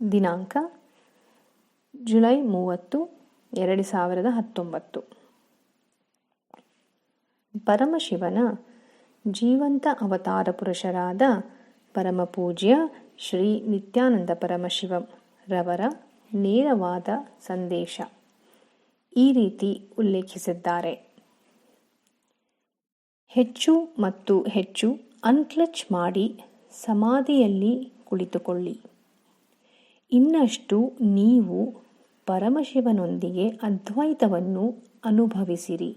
ದಿನಾಂಕ ಜುಲೈ ಮೂವತ್ತು, ಎರಡು ಸಾವಿರದ ಹತ್ತೊಂಬತ್ತು. ಪರಮಶಿವನ ಜೀವಂತ ಅವತಾರ ಪುರುಷರಾದ ಪರಮಪೂಜ್ಯ ಶ್ರೀ ನಿತ್ಯಾನಂದ ಪರಮಶಿವರವರ ನೇರವಾದ ಸಂದೇಶ ಈ ರೀತಿ ಉಲ್ಲೇಖಿಸಿದ್ದಾರೆ. ಹೆಚ್ಚು ಮತ್ತು ಹೆಚ್ಚು ಅನ್ಕ್ಲಚ್ ಮಾಡಿ ಸಮಾಧಿಯಲ್ಲಿ ಕುಳಿತುಕೊಳ್ಳಿ. ಇನ್ನಷ್ಟು ನೀವು ಪರಮಶಿವನೊಂದಿಗೆ ಅದ್ವೈತವನ್ನು ಅನುಭವಿಸಿರಿ.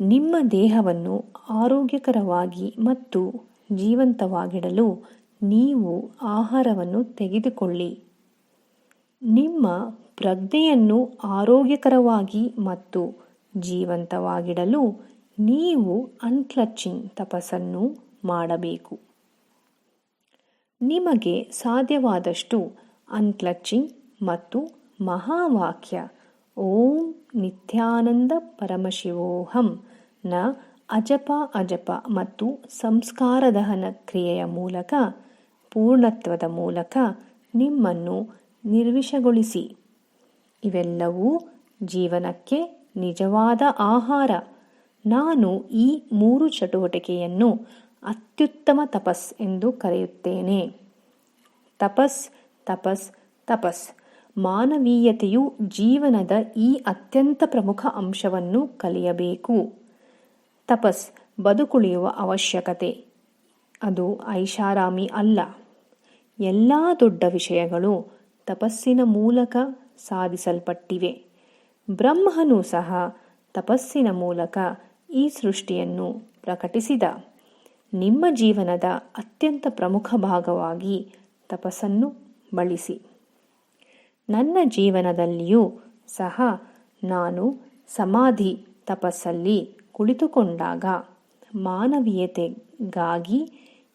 ನಿಮ್ಮ ದೇಹವನ್ನು ಆರೋಗ್ಯಕರವಾಗಿ ಮತ್ತು ಜೀವಂತವಾಗಿಡಲು ನೀವು ಆಹಾರವನ್ನು ತೆಗೆದುಕೊಳ್ಳಿ. ನಿಮ್ಮ ಪ್ರಜ್ಞೆಯನ್ನು ಆರೋಗ್ಯಕರವಾಗಿ ಮತ್ತು ಜೀವಂತವಾಗಿಡಲು ನೀವು ಅನ್ಕ್ಲಚಿಂಗ್ ತಪಸ್ಸನ್ನು ಮಾಡಬೇಕು. ನಿಮಗೆ ಸಾಧ್ಯವಾದಷ್ಟು ಅನ್ಕ್ಲಚಿಂಗ್ ಮತ್ತು ಮಹಾವಾಕ್ಯ ಓಂ ನಿತ್ಯಾನಂದ ಪರಮಶಿವೋಹಂ ನ ಅಜಪ ಅಜಪ ಮತ್ತು ಸಂಸ್ಕಾರದಹನ ಕ್ರಿಯೆಯ ಮೂಲಕ, ಪೂರ್ಣತ್ವದ ಮೂಲಕ ನಿಮ್ಮನ್ನು ನಿರ್ವಿಷಗೊಳಿಸಿ. ಇವೆಲ್ಲವೂ ಜೀವನಕ್ಕೆ ನಿಜವಾದ ಆಹಾರ. ನಾನು ಈ ಮೂರು ಚಟುವಟಿಕೆಯನ್ನು ಅತ್ಯುತ್ತಮ ತಪಸ್ ಎಂದು ಕರೆಯುತ್ತೇನೆ. ತಪಸ್ ತಪಸ್ ತಪಸ್. ಮಾನವೀಯತೆಯು ಜೀವನದ ಈ ಅತ್ಯಂತ ಪ್ರಮುಖ ಅಂಶವನ್ನು ಕಲಿಯಬೇಕು. ತಪಸ್, ಬದುಕುಳಿಯುವ ಅವಶ್ಯಕತೆ. ಅದು ಐಷಾರಾಮಿ ಅಲ್ಲ. ಎಲ್ಲ ದೊಡ್ಡ ವಿಷಯಗಳು ತಪಸ್ಸಿನ ಮೂಲಕ ಸಾಧಿಸಲ್ಪಟ್ಟಿವೆ. ಬ್ರಹ್ಮನೂ ಸಹ ತಪಸ್ಸಿನ ಮೂಲಕ ಈ ಸೃಷ್ಟಿಯನ್ನು ಪ್ರಕಟಿಸಿದ. ನಿಮ್ಮ ಜೀವನದ ಅತ್ಯಂತ ಪ್ರಮುಖ ಭಾಗವಾಗಿ ತಪಸ್ಸನ್ನು ಬಳಸಿ. ನನ್ನ ಜೀವನದಲ್ಲಿಯೂ ಸಹ ನಾನು ಸಮಾಧಿ ತಪಸ್ಸಲ್ಲಿ ಕುಳಿತುಕೊಂಡಾಗ ಮಾನವೀಯತೆಗಾಗಿ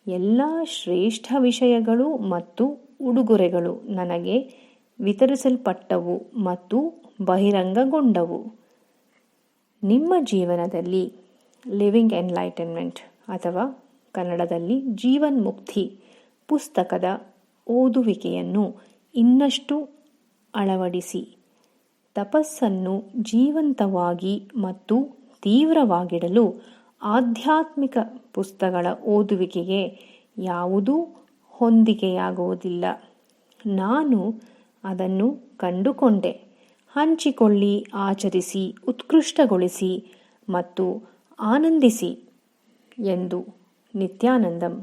ಎಲ್ಲ ಶ್ರೇಷ್ಠ ವಿಷಯಗಳು ಮತ್ತು ಉಡುಗೊರೆಗಳು ನನಗೆ ವಿತರಿಸಲ್ಪಟ್ಟವು ಮತ್ತು ಬಹಿರಂಗಗೊಂಡವು. ನಿಮ್ಮ ಜೀವನದಲ್ಲಿ ಲಿವಿಂಗ್ ಎನ್ಲೈಟನ್ಮೆಂಟ್ ಅಥವಾ ಕನ್ನಡದಲ್ಲಿ ಜೀವನ್ಮುಕ್ತಿ ಪುಸ್ತಕದ ಓದುವಿಕೆಯನ್ನು ಇನ್ನಷ್ಟು ಅಳವಡಿಸಿ. ತಪಸ್ಸನ್ನು ಜೀವಂತವಾಗಿ ಮತ್ತು ತೀವ್ರವಾಗಿಡಲು ಆಧ್ಯಾತ್ಮಿಕ ಪುಸ್ತಕಗಳ ಓದುವಿಕೆಗೆ ಯಾವುದೂ ಹೊಂದಿಕೆಯಾಗುವುದಿಲ್ಲ. ನಾನು ಅದನ್ನು ಕಂಡುಕೊಂಡೆ. ಹಂಚಿಕೊಳ್ಳಿ, ಆಚರಿಸಿ, ಉತ್ಕೃಷ್ಟಗೊಳಿಸಿ ಮತ್ತು ಆನಂದಿಸಿ ಎಂದು ನಿತ್ಯಾನಂದಂ